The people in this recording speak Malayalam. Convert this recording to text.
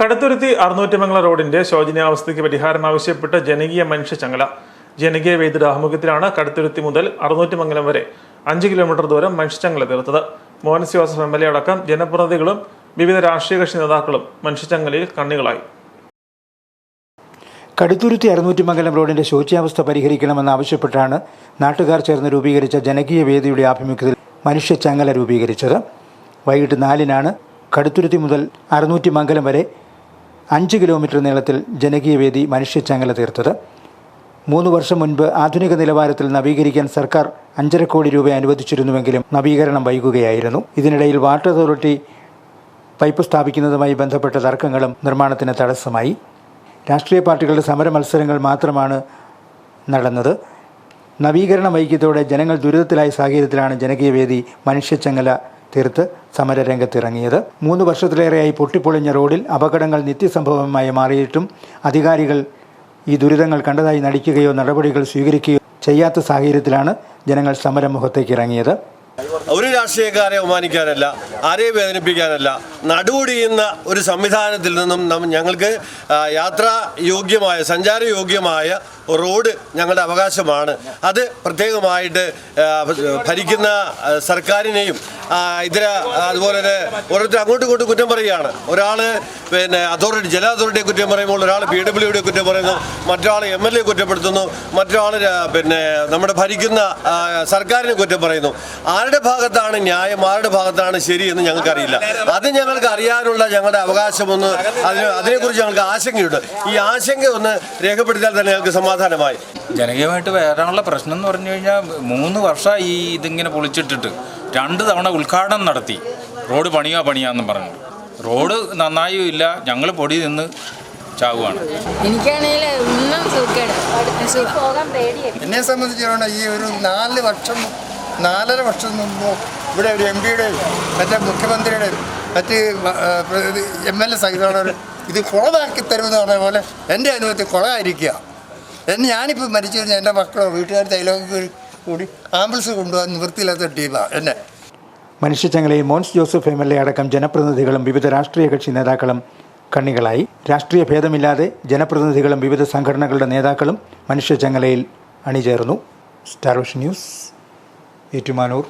കടുത്തുരുത്തി അറുന്നൂറ്റിമംഗല റോഡിന്റെ ശോചനീയാവസ്ഥയ്ക്ക് പരിഹാരം ആവശ്യപ്പെട്ട ജനകീയ മനുഷ്യ ചങ്ങല. ജനകീയ വേദിയുടെ ആഭിമുഖ്യത്തിലാണ് കടുത്തുരുത്തി മുതൽ അറുന്നൂറ്റിമംഗലം വരെ അഞ്ച് കിലോമീറ്റർ ദൂരം മനുഷ്യച്ചങ്ങല തീർത്തത്. Monce Joseph M L A അടക്കം ജനപ്രതിനിധികളും വിവിധ രാഷ്ട്രീയ കക്ഷി നേതാക്കളും മനുഷ്യച്ചങ്ങലയിൽ കണ്ണികളായി. കടുത്തുരുത്തി അറുന്നൂറ്റിമംഗലം റോഡിന്റെ ശോച്യാവസ്ഥ പരിഹരിക്കണമെന്നാവശ്യപ്പെട്ടാണ് നാട്ടുകാർ ചേർന്ന് രൂപീകരിച്ച ജനകീയ വേദിയുടെ ആഭിമുഖ്യത്തിൽ മനുഷ്യ ചങ്ങല രൂപീകരിച്ചത്. വൈകിട്ട് നാലിനാണ് കടുത്തുരുത്തി മുതൽ അറുന്നൂറ്റിമംഗലം വരെ അഞ്ച് കിലോമീറ്റർ നീളത്തിൽ ജനകീയവേദി വേദി മനുഷ്യ ചങ്ങല തീർത്തത്. മൂന്ന് വർഷം മുൻപ് ആധുനിക നിലവാരത്തിൽ നവീകരിക്കാൻ സർക്കാർ അഞ്ചര കോടി രൂപ അനുവദിച്ചിരുന്നുവെങ്കിലും നവീകരണം വൈകുകയായിരുന്നു. ഇതിനിടയിൽ വാട്ടർ അതോറിറ്റി പൈപ്പ് സ്ഥാപിക്കുന്നതുമായി ബന്ധപ്പെട്ട തർക്കങ്ങളും നിർമ്മാണത്തിന് തടസ്സമായി. രാഷ്ട്രീയ പാർട്ടികളുടെ സമര മത്സരങ്ങൾ മാത്രമാണ് നടന്നത്. നവീകരണം വൈകിയതോടെ ജനങ്ങൾ ദുരിതത്തിലായ സാഹചര്യത്തിലാണ് ജനകീയവേദി മനുഷ്യച്ചങ്ങല തീർത്ത് സമരരംഗത്തിറങ്ങിയത്. മൂന്ന് വർഷത്തിലേറെയായി പൊട്ടിപ്പൊളിഞ്ഞ റോഡിൽ അപകടങ്ങൾ നിത്യസംഭവമായി മാറിയിട്ടും അധികാരികൾ ഈ ദുരിതങ്ങൾ കണ്ടതായി നടിക്കുകയോ നടപടികൾ സ്വീകരിക്കുകയോ ചെയ്യാത്ത സാഹചര്യത്തിലാണ് ജനങ്ങൾ സമരമുഖത്തേക്ക് ഇറങ്ങിയത്. ഒരു രാഷ്ട്രീയക്കാരെ അവമാനിക്കാനല്ല ആരെയും വേദനിപ്പിക്കാനല്ല നടുവൊടിയുന്ന ഒരു സംവിധാനത്തിൽ നിന്നും ഞങ്ങൾക്ക് യാത്രാ യോഗ്യമായ സഞ്ചാര യോഗ്യമായ റോഡ് ഞങ്ങളുടെ അവകാശമാണ്. അത് പ്രത്യേകമായിട്ട് ഭരിക്കുന്ന സർക്കാരിനെയും ഇതര അതുപോലെ തന്നെ ഓരോരുത്തർ അങ്ങോട്ടും ഇങ്ങോട്ടും കുറ്റം പറയുകയാണ്. ഒരാൾ പിന്നെ അതോറിറ്റി ജല അതോറിറ്റിയെ കുറ്റം പറയുമ്പോൾ ഒരാൾ പി ഡബ്ല്യു കുറ്റം പറയുന്നു മറ്റൊരാൾ എം എൽ എ കുറ്റപ്പെടുത്തുന്നു മറ്റൊരാൾ പിന്നെ നമ്മുടെ ഭരിക്കുന്ന സർക്കാരിനെ കുറ്റം പറയുന്നു. ആരുടെ ഭാഗത്താണ് ന്യായം ആരുടെ ഭാഗത്താണ് ശരി എന്ന് ഞങ്ങൾക്കറിയില്ല. അത് ഞങ്ങൾക്ക് അറിയാനുള്ള ഞങ്ങളുടെ അവകാശമൊന്ന് അതിന് അതിനെക്കുറിച്ച് ഞങ്ങൾക്ക് ആശങ്കയുണ്ട്. ഈ ആശങ്ക ഒന്ന് രേഖപ്പെടുത്തിയാൽ തന്നെ ഞങ്ങൾക്ക് സമാധാനമായി. ജനകീയമായിട്ട് വരാനുള്ള പ്രശ്നം എന്ന് പറഞ്ഞു കഴിഞ്ഞാൽ മൂന്ന് വർഷമായി ഈ ഇതിങ്ങനെ പൊളിച്ചിട്ടിട്ട് രണ്ട് തവണ ഉദ്ഘാടനം നടത്തി. റോഡ് പണിയാ പണിയാന്നും പറഞ്ഞു. റോഡ് നന്നായും ഇല്ല ഞങ്ങൾ പൊടി നിന്ന് ചാവുകയാണ്. എനിക്കാണെങ്കിൽ ഒന്നും എന്നെ സംബന്ധിച്ചിടത്തോളം ഈ ഒരു നാല് വർഷം നാലര വർഷം മുമ്പ് ഇവിടെ ഒരു എം പിയുടെയും മറ്റേ മുഖ്യമന്ത്രിയുടെ മറ്റ് എം എൽ എ സഹിതമുള്ളവർ ഇത് കുളമാക്കി തരുമെന്ന് പറഞ്ഞ പോലെ എന്റെ അനുഭവത്തിൽ കുളമായിരിക്കുക എന്നെ ഞാനിപ്പോൾ മരിച്ചു കഴിഞ്ഞാൽ എന്റെ മക്കളോ വീട്ടുകാർ തൈലോക്ക് കൂടി ആംബുലൻസ് കൊണ്ടുപോകാൻ നിവൃത്തിയില്ലാത്ത ടീമാണ് എന്നെ. മനുഷ്യച്ചങ്ങലയിൽ Monce Joseph M L A അടക്കം ജനപ്രതിനിധികളും വിവിധ രാഷ്ട്രീയ കക്ഷി നേതാക്കളും കണ്ണികളായി. രാഷ്ട്രീയ ഭേദമില്ലാതെ ജനപ്രതിനിധികളും വിവിധ സംഘടനകളുടെ നേതാക്കളും മനുഷ്യച്ചങ്ങലയിൽ അണിചേർന്നു. Star Vision News Ettumanoor.